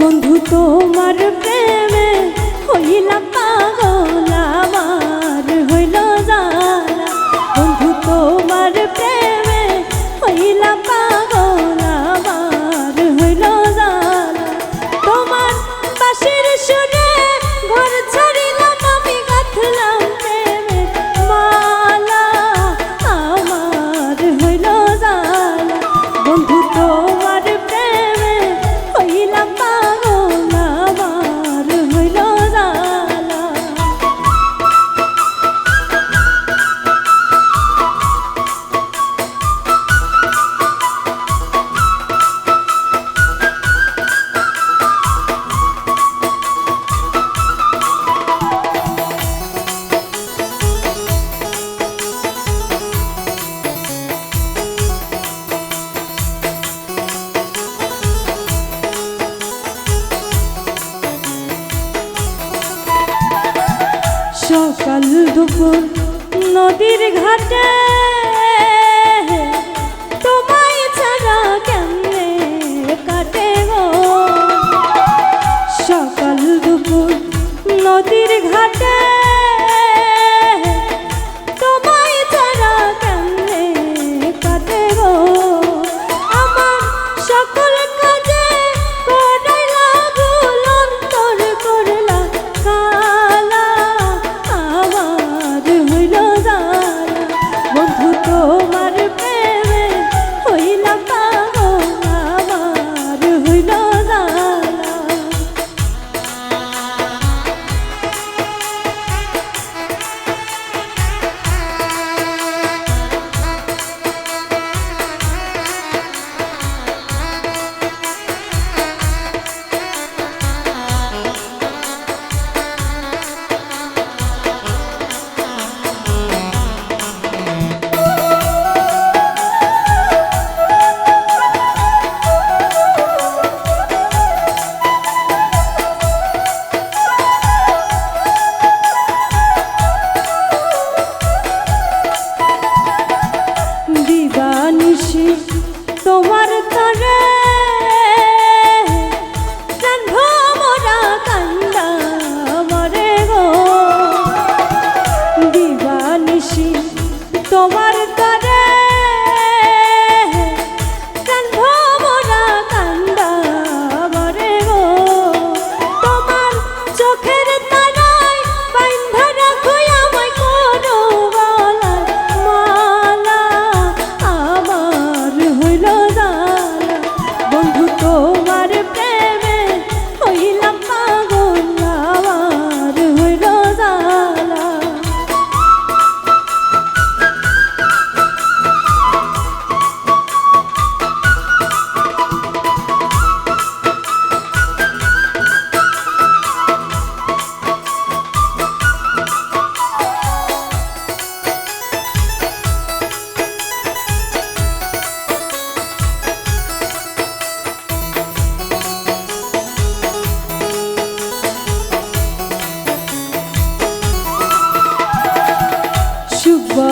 বন্ধু তোমার প্রেমে হইলাম পাগল আমার হইল যারা। বন্ধু তোমার প্রেমে হইলাম সকাল দুপুর নদীর ঘাটে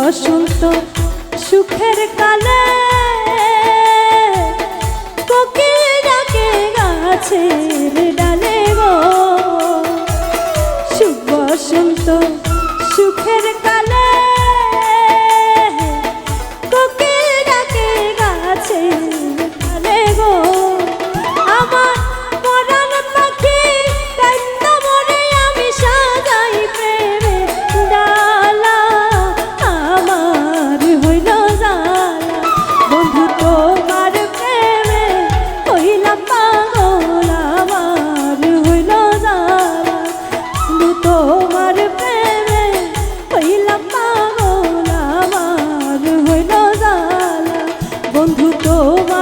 বসন্ত সুখের কালে বন্ধু তোমার